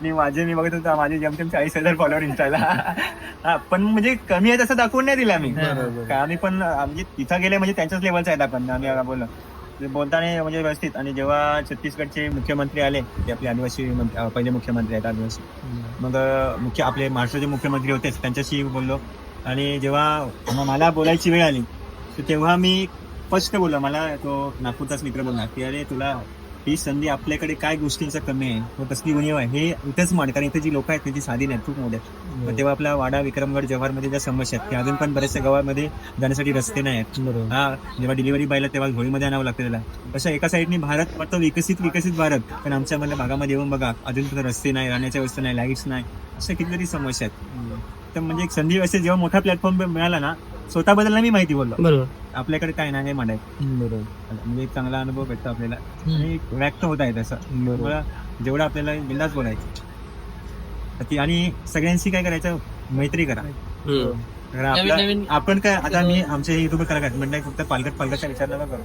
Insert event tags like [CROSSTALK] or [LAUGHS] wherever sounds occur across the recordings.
आणि माझे मी बघत होतो माझे जमतेम चाळीस हजार फॉलोअर इंस्टाला. हा पण म्हणजे कमी आहे तसं दाखवून नाही दिलं आम्ही. आम्ही पण म्हणजे तिथं गेले म्हणजे त्यांच्याच लेवलचा आहेत आपण आम्ही बोललो. बोलताना म्हणजे व्यवस्थित. आणि जेव्हा छत्तीसगडचे मुख्यमंत्री आले ते आपले आदिवासी पहिले मुख्यमंत्री आहेत आदिवासी. मग मुख्य आपले महाराष्ट्राचे मुख्यमंत्री होतेच त्यांच्याशी बोललो. आणि जेव्हा म- मला बोलायची वेळ आली तर तेव्हा मी स्पष्ट बोललो. मला तो नागपूरचाच मित्र बोलला की अरे तुला ही संधी आपल्याकडे काय गोष्टींचा कमी आहे? व कसली उणीव आहे हे इथंच मान कारण इथे जी लोक आहेत त्यांची साधी नाहीत खूप मोठे आहेत. मग तेव्हा आपला वाडा विक्रमगड जव्हारमध्ये ज्या समस्या आहेत त्या अजून पण बऱ्याचशा गावामध्ये जाण्यासाठी रस्ते नाही आहेत. हा जेव्हा डिलिव्हरी बायला तेव्हा घोळीमध्ये आणावं लागतं त्याला. तसं एका साईडने भारत वाटतं विकसित विकसित भारत पण आमच्या मधल्या भागामध्ये येऊन बघा अजून पण रस्ते नाही राहण्याच्या व्यवस्था नाही लाईट्स नाही अशा कितीतरी समस्या आहेत. तर म्हणजे एक संधी असे जेव्हा मोठा प्लॅटफॉर्म मिळाला ना स्वतःबद्दल मी माहिती बोललो. बरोबर. आपल्याकडे काय नाही मांडायचं बरोबर. म्हणजे एक चांगला अनुभव भेटतो आपल्याला. आणि एक व्यक्त होत आहे तसं. बरोबर. जेवढं आपल्याला बिंदास बोलायचं. ती आणि सगळ्यांशी काय करायचं? मैत्री करा. हम्म. कारण आपलं- नवीन- आपण काय आता मी आमचे युट्यूब कलाकार म्हणजे फक्त पालघर पालघरचा विचार नका करू.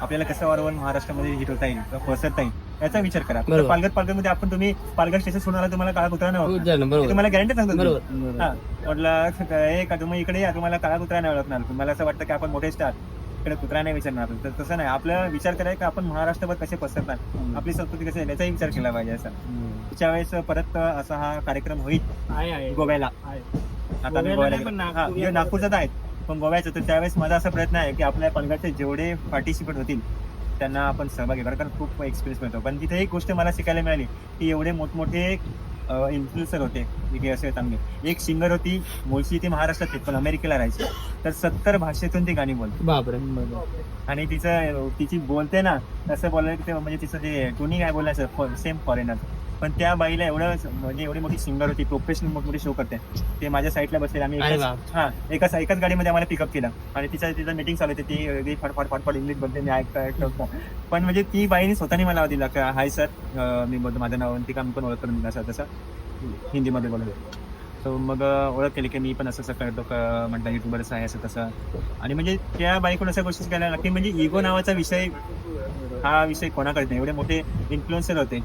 आपल्याला कसं वारंवार महाराष्ट्रामध्ये हिट होता येईल किंवा पसरता येईल. याचा विचार करा. बरोबर. पालघर पालघरमध्ये आपण तुम्ही पालघर स्टेशन सोडून आला तुम्हाला काळा कुत्रा नाही हो, ओळखणार. झालं, बरोबर. तुम्हाला गॅरंटी सांगतो मी. बरोबर. हा. म्हटलं हे का तुम्ही इकडे या तुम्हाला काळा कुत्रा नाही ओळखणार. तुम्हाला असं वाटतं की आपण मोठे स्टार इकडे कुत्रा नाही विचारणार. तर तसं नाही. आपला विचार करायचा की आपण महाराष्ट्रभर कसे पसरतात आपली संस्कृती कशी आहे? याचाही विचार केला पाहिजे असं. पुढच्या वेळेस परत असा हा कार्यक्रम होईल. आहे आहे. गोव्याला. आहे. आता मी गोव्याला गोव्याला नाही, पण गेलो. नागपूर हा, या हे नागपूरचाच आहेत. पण गोव्याचं तर त्यावेळेस माझा असा प्रयत्न आहे की आपल्या पालघरचे जेवढे पार्टिसिपेट होतील त्यांना आपण सहभागी करा कारण खूप एक्सपिरियन्स मिळतो. पण तिथे एक गोष्ट मला शिकायला मिळाली की एवढे मोठमोठे इन्फ्लुएन्सर होते. इथे असे चांगले. एक सिंगर होती मुळशी ती महाराष्ट्रात पण अमेरिकेला राहायची. तर सत्तर भाषेतून ती गाणी बोलते. बापरे. आणि तिचं तिची बोलते ना तसं बोलायला म्हणजे तिचं जे टोनी काय बोलायचं सेम फॉरेनर पण त्या बाईला एवढं म्हणजे एवढी मोठी सिंगर होती प्रोफेशनल मोठमोठे शो करते. ते माझ्या साईडला बसले आम्ही अरे. हा एकाच एकाच गाडीमध्ये आम्हाला पिकअप केलं. आणि तिच्या तिचं मीटिंग चालू होती ती अगदी फडफड फडफड इंग्लिश बोलते मी ऐकतो ऐकतो ऐकतो. पण म्हणजे ती बाईने स्वतःने मला दिला का हाय सर मी बोलतो माझं नाव ती काम पण ओळख करून दिला असं तसं. हिंदीमध्ये बोलत. सो मग अं, ओळख केली की मी पण असं असं करतो का म्हटलं युट्यूबरच आहे असं तसं. आणि म्हणजे त्या बाईकडून अशा गोष्टी करायला लागते म्हणजे इगो नावाचा विषय हा विषय कोणाकडे नाही. एवढे मोठे इन्फ्लुएन्सर होते.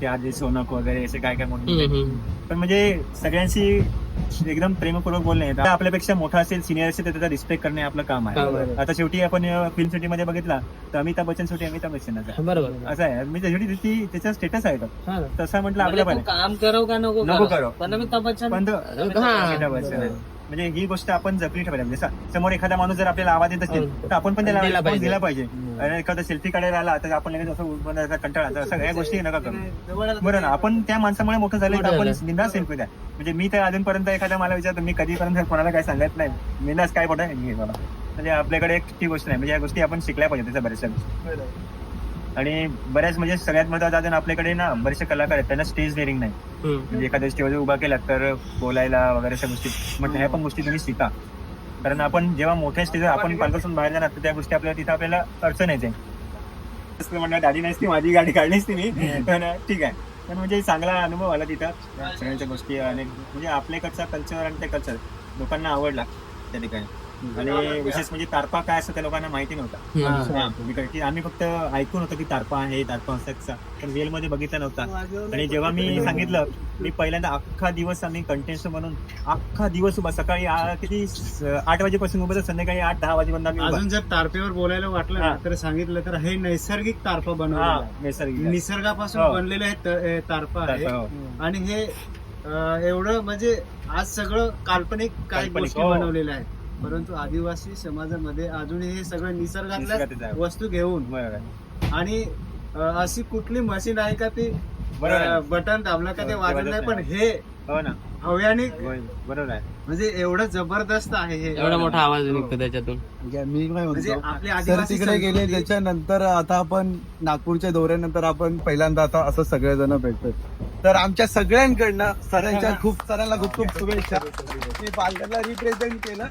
ते आधी सोनक वगैरे असे काय काय मोठे. पण म्हणजे सगळ्यांशी एकदम प्रेमपूर्वक बोलणे आपल्यापेक्षा मोठा असेल सिनियर असेल तर त्याचा रिस्पेक्ट करणे आपलं काम आहे. आता शेवटी आपण फिल्म सिटी मध्ये बघितला तर अमिताभ बच्चन शेवटी अमिताभ बरोबर असं आहे म्हणजे शेवटी ती त्याचा स्टेटस आहे तो. तसा म्हटलं म्हणजे आपल्या पण काम करो का नको करो. पण अमिताभ बच्चन. अमिताभ बच्चन. म्हणजे ही गोष्ट आपण जपली ठेवायला जसं समोर एखादा माणूस जर आपल्याला आवाज येत असेल हो. तर आपण पण त्याला दिला पाहिजे. दिला पाहिजे. आणि एखादा सेल्फी काढायला आला तर आपण लगेच असं उभं राहायचा कंटाळा सगळ्या गोष्टी नका करू. बरं ना आपण त्या माणसामुळे मोठं झालं तर मोठं आपण झालं. बिंदास सेल्फी द्या. म्हणजे मी तर अजूनपर्यंत एखादा मला विचारतो मी कधीपर्यंत कोणाला काय सांगत नाही. बिंदास काय फोटो आहे बाबा म्हणजे आपल्याकडे एक ती गोष्ट नाही. म्हणजे या गोष्टी आपण शिकल्या पाहिजे त्याच्या बऱ्याचशा आणि बऱ्याच म्हणजे सगळ्यात महत्वाचं अजून आपल्याकडे ना बरेचसे कलाकार आहेत त्यांना स्टेज डेअरिंग नाही. म्हणजे एखाद्या स्टेजवर उभा केला तर बोलायला वगैरे अशा गोष्टी म्हटलं ह्या पण गोष्टी तुम्ही शिका. कारण आपण जेव्हा मोठ्या स्टेजवर आपण पालकासून बाहेर जाणार तर त्या गोष्टी आपल्याला तिथं आपल्याला अडचण येते. म्हणणार गाडी नसती माझी गाडी काढलीच ती मी. पण ठीक आहे. पण म्हणजे चांगला अनुभव आला तिथं. सगळ्यांच्या गोष्टी आणि म्हणजे आपल्याकडचा कल्चर आणि ते कल्चर लोकांना आवडला त्या ठिकाणी. आणि विशेष म्हणजे तारपा काय असतं त्या लोकांना माहिती नव्हता. हा, की आम्ही फक्त ऐकून होतो की तारपा आहे तारपा असं पण रिअलमध्ये बघितला नव्हता आणि जेव्हा मी सांगितलं मी पहिल्यांदा अख्खा दिवस आम्ही कंटेंट म्हणून अख्खा दिवस उभा सकाळी किती आठ वाजेपासून उभं तर संध्याकाळी आठ दहा वाजेपर्यंत. अजून जर तारपेवर बोलायला वाटलं ना हा. तर सांगितलं तर हे नैसर्गिक तारपा बनवलेलं आहे. नैसर्गिक निसर्गापासून हो. बनलेले हे त- तारपा आहे हो. आणि हे एवढं म्हणजे आज सगळं काल्पनिक काही काल्पनिक, गोष्टी हो. बनवलेल्या आहेत परंतु आदिवासी समाजामध्ये अजूनही हे सगळं निसर्गातल्या निसर्गातच आहे. वस्तू घेऊन. बरोबर आहे. आणि अं, अशी कुठली मशीन आहे का ती बरोबर आहे. बटन दाबलं का ते हो, वाजत नाही पण हे हो ना. हव्याने होय, बरोबर आहे. म्हणजे एवढं जबरदस्त आहे हे. एवढा मोठा आवाज निघतो त्याच्यातून. मी काय म्हणजे म्हणतो. आपली आदिवासी तिकडे गेले संस्कृती- त्याच्यानंतर आता आपण नागपूरच्या दौऱ्यानंतर आपण पहिल्यांदा आता असं सगळेजण भेटतोय. तर आमच्या सगळ्यांकडनं सरांच्या खूप सरांना खूप खूप शुभेच्छा. मी पालघरला रिप्रेझेंट केलं.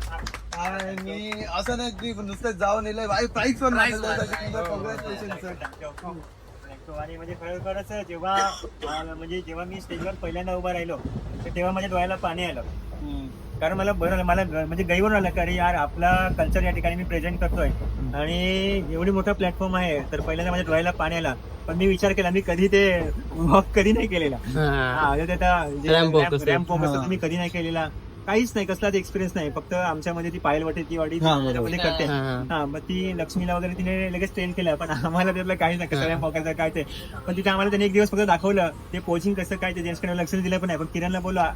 आणि असं नाही की नुसतं जाऊन येलं भाई प्राईज पण कॉंग्रॅच्युलेशन सर Thank you. आणि म्हणजे खरोखरच जेव्हा म्हणजे जेव्हा मी स्टेजवर पहिल्यांदा उभा राहिलो तर तेव्हा माझ्या डोळ्याला पाणी आलं. कारण मला बरं मला म्हणजे गैवर आलं की अरे यार आपला कल्चर या ठिकाणी मी प्रेझेंट करतोय. आणि एवढी मोठा प्लॅटफॉर्म आहे तर पहिल्यांदा माझ्या डोळ्याला पाणी आला. पण मी विचार केला मी कधी ते वॉक कधी नाही केलेला. म्हणजे. रॅम्प हा. मी कधी नाही केलेला. काहीच नाही कसलाच एक्सपिरियन्स नाही. फक्त आमच्यामध्ये ती पायल वाटे ती हा, बरोबर. त्याच्यामध्ये करते. हा, हा. हा मग ती लक्ष्मीला वगैरे तिने लगेच ट्रेन केलं पण आम्हाला त्यातलं काहीच नाही कसं वॉक काय ते. पण तिथे आम्हाला त्याने एक दिवस फक्त दाखवलं ते कोचिंग कसं काय ते जेंट्सकडे लक्ष दिलं पण नाही. पण किरणला बोला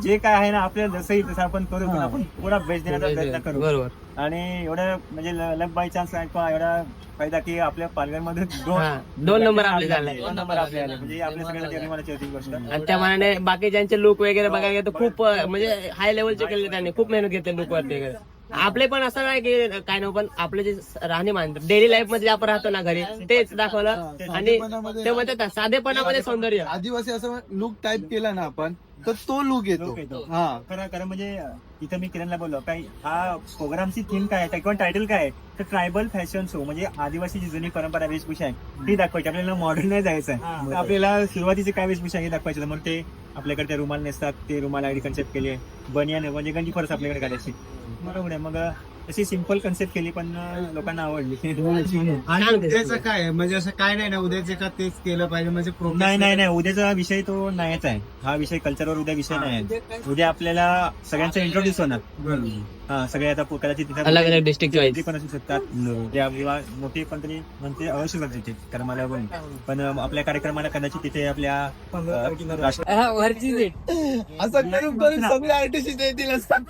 जे काय आहे ना आपल्याला जसंही तसं आपण करू पण हा. आपण पुरा बेस्ट देण्याचा प्रयत्न करू. बरोबर. आणि एवढं म्हणजे लक बाय चान्स एवढा फायदा की आपल्या पालघरमध्ये हा, दोन number आपले झाले. दोन नंबर आपले आले म्हणजे आपल्या सगळ्यांना अभिमानाची होती ही गोष्ट. आणि त्या मानाने बाकीच्यांचे लुक वगैरे बघायला गेलं तर खूप अं, म्हणजे हाय लेवलचे केले त्यांनी. खूप मेहनत घेतली लुक वरती वगैरे. आपले पण असं नाही की काय नाही पण आपले जे राहणीमान डेली लाईफमध्ये आपण राहतो ना घरी तेच दाखवलं. आणि साधेपणामध्ये- ते म्हणतात साधेपणामध्ये सौंदर्य. आदिवासी असं लुक टाईप केला ना आपण तर तो लुक येतो. हा. खरं खरं म्हणजे इथं मी किरणला बोललो काय हा प्रोग्रामची थीम काय आहे? किंवा टायटल काय आहे? तर ट्रायबल फॅशन शो म्हणजे आदिवासी जी जुनी परंपरा वेशभूषा आहे ती दाखवायची. आपल्याला मॉडर्न नाही जायचं आहे तर आपल्याला सुरुवातीची काय वेशभूषा आहे हे दाखवायची मग ते आपल्याकडे ते रुमाल नेसतात ते रुमाल आयडी कन्सेप्ट केली बनियान म्हणजे गंजी फरस आपल्याकडे घालायची बरोबर आहे. मग अशी सिंपल कन्सेप्ट केली पण लोकांना आवडली. [LAUGHS] आणि उद्याचं काय आहे? म्हणजे असं काय नाही ना उद्याचे का तेच केलं पाहिजे म्हणजे नाही नाही नाही. उद्याचा विषय तो नाहीच आहे. हा विषय कल्चरवर उद्या विषय नाही आहे. उद्या आपल्याला सगळ्यांचा इंट्रोड्यूस होणार. हा सगळे आता कदाचित तिथे अलग अलग डिस्ट्रिक्ट पण असू शकतात. त्या किंवा मोठी पण तरी म्हणते अवश्य करते तिथे कारण मला पण पण आपल्या कार्यक्रमाला कदाचित तिथे आपल्या वरची सीट असं करून करून सगळे आर्टिस्ट येतील असतात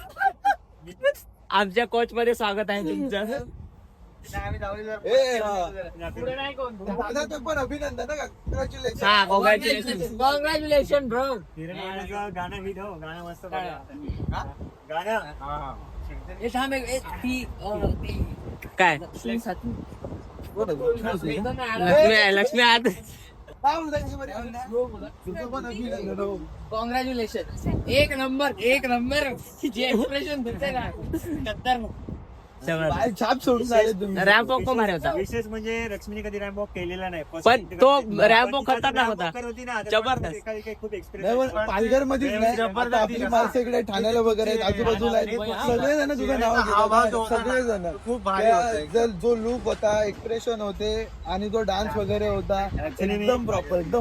आमच्या कोच मध्ये स्वागत आहे तुमचं. ए, हा. दादाचं पण अभिनंदन हा. Congratulations. हा कॉंग्रॅच्युलेशन कॉंग्रॅच्युलेशन ब्रो किरण गाणं हिट हो. गाणं मस्त गाणं. काय? लक्ष्मी लक्ष्मी आत अभिनंदन हो. कॉंग्रॅच्युलेशन एक नंबर एक नंबर. जे एक्सप्रेशन देते ना. छाप सोडून आले तुम्ही. रॅम्प वॉक पण भारी होता. विशेष म्हणजे लक्ष्मीने कधी रॅम्प वॉक केलेला नाही. पण तो walk पण खतरनाक होता. जबरदस्त. खूप एक्सपिरियन्स पालघर नाही आता आपली माणसं इकडे ठाण्याला वगैरे आहेत आजूबाजूला आहेत. सगळे जण तुझं नाव घेतात. सगळे जण खूप. जो लुक होता एक्सप्रेशन होते आणि जो डान्स वगैरे होता एकदम प्रॉपर एकदम